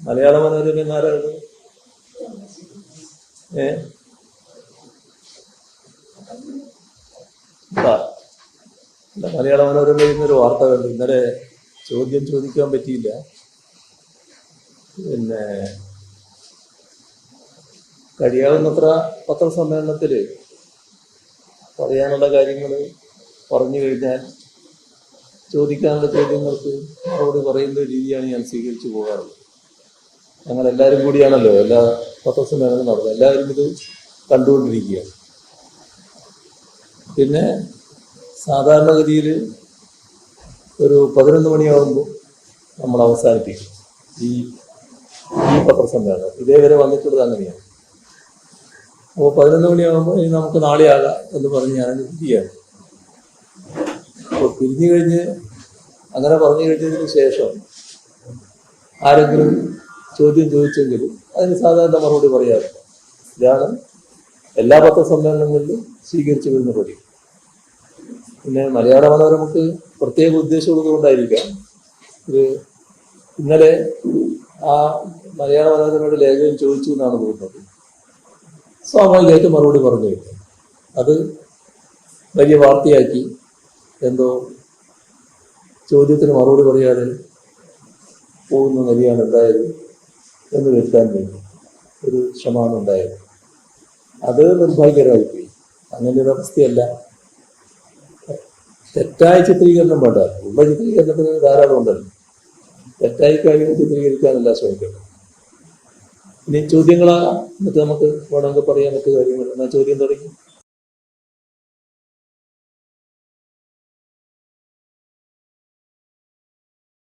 മലയാള മനോരമ ഏ? മലയാള മനോരമയിൽ വാർത്ത കണ്ടു. ഇന്നലെ ചോദ്യം ചോദിക്കാൻ പറ്റിയില്ല. പിന്നെ കഴിയാവുന്നത്ര പത്രസമ്മേളനത്തിൽ പറയാനുള്ള കാര്യങ്ങൾ പറഞ്ഞു കഴിഞ്ഞാൽ ചോദിക്കാനുള്ള ചോദ്യങ്ങൾക്ക് മറുപടി പറയുന്ന രീതിയാണ് ഞാൻ സ്വീകരിച്ചു പോകാറുള്ളത്. ഞങ്ങൾ എല്ലാവരും കൂടിയാണല്ലോ. എല്ലാ പത്രസമ്മേളനവും നടന്നത് എല്ലാവരും ഇത് കണ്ടുകൊണ്ടിരിക്കുകയാണ് പിന്നെ സാധാരണഗതിയിൽ ഒരു പതിനൊന്ന് മണിയാകുമ്പോൾ നമ്മൾ അവസാനിപ്പിക്കും. ഈ ഈ പത്രസമ്മേളനം. ഇതേവരെ വന്നിട്ടുള്ളത് അങ്ങനെയാണ്. അപ്പോൾ പതിനൊന്ന് മണിയാകുമ്പോൾ ഇനി നമുക്ക് നാളെ ആകാം എന്ന് പറഞ്ഞ് ഞാൻ പിരിയാണ് അപ്പോൾ പിരിഞ്ഞു കഴിഞ്ഞ് അങ്ങനെ പറഞ്ഞു കഴിഞ്ഞതിന് ശേഷം ആരെങ്കിലും ചോദ്യം ചോദിച്ചെങ്കിലും അതിന് സാധാരണ മറുപടി പറയാറില്ല. ഇതാണ് എല്ലാ പത്രസമ്മേളനങ്ങളിലും സ്വീകരിച്ചു വരുന്ന പടി. പിന്നെ മലയാള മനോരമക്ക് പ്രത്യേക ഉദ്ദേശമുള്ളത് കൊണ്ടായിരിക്കാം ഒരു ഇന്നലെ ആ മലയാള മനോരമയുടെ ലേഖകൻ ചോദിച്ചു എന്നാണ് തോന്നുന്നത്. സ്വാഭാവികമായിട്ട് മറുപടി പറഞ്ഞു അത് വലിയ വാർത്തയാക്കി എന്തോ ചോദ്യത്തിന് മറുപടി പറയാതെ പോകുന്ന നിലയാണ് ഉണ്ടായത് എന്ന് വരുത്താൻ വേണ്ടി ഒരു ശ്രമമാണ് ഉണ്ടായത്. അത് നിർഭാഗ്യകരമായി പോയി അങ്ങനെ ഒരു അവസ്ഥയല്ല. തെറ്റായ ചിത്രീകരണം വേണ്ട. ഉള്ള ചിത്രീകരണത്തിന് ധാരാളം ഉണ്ടല്ലോ. തെറ്റായി കാര്യങ്ങൾ ചിത്രീകരിക്കാനല്ല ശ്രമിക്കുന്നത് ഇനി ചോദ്യങ്ങളാ. എന്നിട്ട് നമുക്ക് വേണമെങ്കിൽ പറയാൻ മറ്റു കാര്യങ്ങൾ. എന്നാ ചോദ്യം തുടങ്ങി?